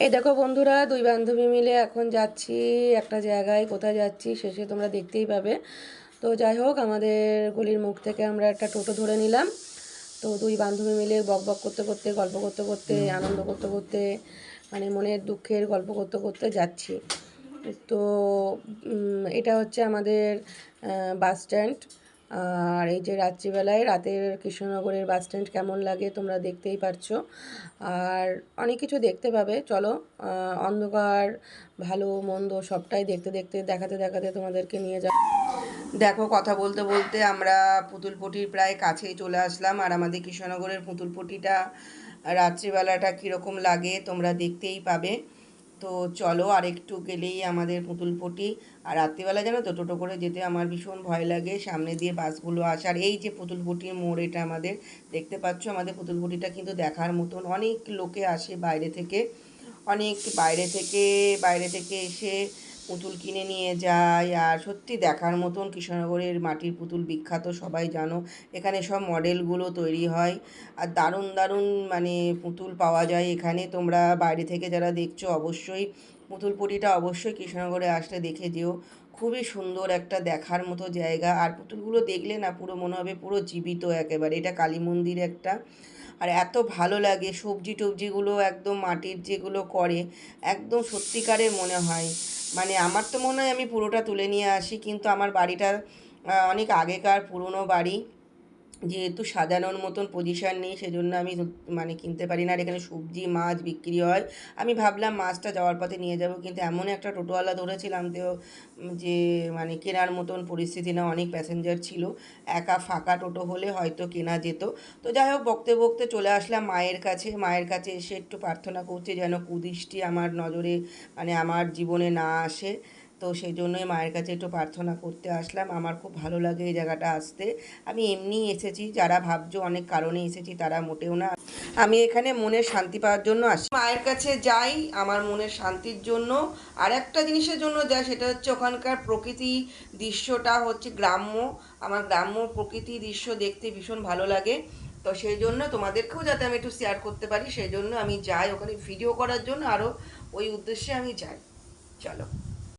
এই দেখো বন্ধুরা দুই বান্ধবী মিলে এখন যাচ্ছি একটা জায়গায় কোথায় যাচ্ছি শেষে তোমরা দেখতেই পাবে। তো যাই হোক আমাদের গলির মুখ থেকে আমরা একটা টোটো ধরে নিলাম। তো দুই বান্ধবী মিলে বক বক করতে করতে গল্প করতে করতে আনন্দ করতে করতে মানে মনের দুঃখের গল্প করতে করতে যাচ্ছি। তো এটা হচ্ছে আমাদের বাস স্ট্যান্ড আর এই যে রাত্রিবেলায় রাতের কৃষ্ণনগরের বাস স্ট্যান্ড কেমন লাগে তোমরা দেখতেই পারছ। আর অনেক কিছু দেখতে পাবে, চলো অন্ধকার, ভালো, মন্দ সবটাই দেখতে দেখতে, দেখাতে দেখাতে তোমাদেরকে নিয়ে যা দেখো, কথা বলতে বলতে আমরা পুতুলপটির প্রায় কাছেই চলে আসলাম আর আমাদের কৃষ্ণনগরের পুতুলপটিটা, রাত্রিবেলাটা কীরকম লাগে তোমরা দেখতেই পাবে। তো চলো আর একটু গেলেই আমাদের পুতুলপটি। আর রাত্রিবেলা জানো তো, টোটো করে যেতে আমার ভীষণ ভয় লাগে সামনে দিয়ে বাসগুলো আসার। এই যে পুতুলপটির মোড় এটা আমাদের, দেখতে পাচ্ছ আমাদের পুতুলপটিটা কিন্তু দেখার মতন অনেক লোকে আসে বাইরে থেকে। অনেক বাইরে থেকে বাইরে থেকে এসে পুতুল কিনে নিয়ে যায়। আর সত্যি দেখার মতন কৃষ্ণনগরের মাটির পুতুল বিখ্যাত, সবাই জানো। এখানে সব মডেলগুলো তৈরি হয়। আর দারুণ দারুণ মানে পুতুল পাওয়া যায় এখানে। তোমরা বাইরে থেকে যারা দেখছ, অবশ্যই পুতুল পটিটা অবশ্যই কৃষ্ণনগরে আসলে দেখে যেও। খুবই সুন্দর একটা দেখার মতো জায়গা। আর পুতুলগুলো দেখলে না পুরো মনে হবে পুরো জীবিত একেবারে। এটা কালী মন্দির একটা। আর এত ভালো লাগে সবজি টবজিগুলো একদম মাটির যেগুলো করে, একদম সত্যিকারের মনে হয়। মানে আমার তো মনে হয় আমি পুরোটা তুলে নিয়ে আসি, কিন্তু আমার বাড়িটা অনেক আগেকার পুরনো বাড়ি। যেহেতু সাজানোর মতন পজিশন নেই, সেজন্য আমি মানে কিনতে পারি না। আর এখানে সবজি, মাছ বিক্রি হয়। আমি ভাবলাম মাছটা যাওয়ার পথে নিয়ে যাব, কিন্তু এমন একটা টোটোওয়ালা ধরেছিলাম তো যে মানে কেনার মতন পরিস্থিতি না, অনেক প্যাসেঞ্জার ছিল। একা ফাঁকা টোটো হলে হয়তো কেনা যেত। তো যাই হোক, বকতে বকতে চলে আসলাম মায়ের কাছে। মায়ের কাছে এসে একটু প্রার্থনা করছে যেন কুদৃষ্টি আমার নজরে মানে আমার জীবনে না আসে। তো সেই জন্যই মায়ের কাছে একটু প্রার্থনা করতে আসলাম। আমার খুব ভালো লাগে এই জায়গাটা আসতে। আমি এমনিই এসেছি, যারা ভাবছ অনেক কারণে এসেছি তারা মোটেও না। আমি এখানে মনের শান্তি পাওয়ার জন্য আসি। মায়ের কাছে যাই, আমার মনের শান্তির জন্য। আর একটা জিনিসের জন্য যাই, সেটা হচ্ছে ওখানকার প্রকৃতি দৃশ্যটা হচ্ছে গ্রাম্য। আমার গ্রাম্য প্রকৃতি দৃশ্য দেখতে ভীষণ ভালো লাগে। তো সেই জন্য তোমাদেরকেও যাতে আমি একটু শেয়ার করতে পারি সেই জন্য আমি যাই। ওখানে ভিডিও করার জন্য আরও ওই উদ্দেশ্যে আমি যাই। চলো।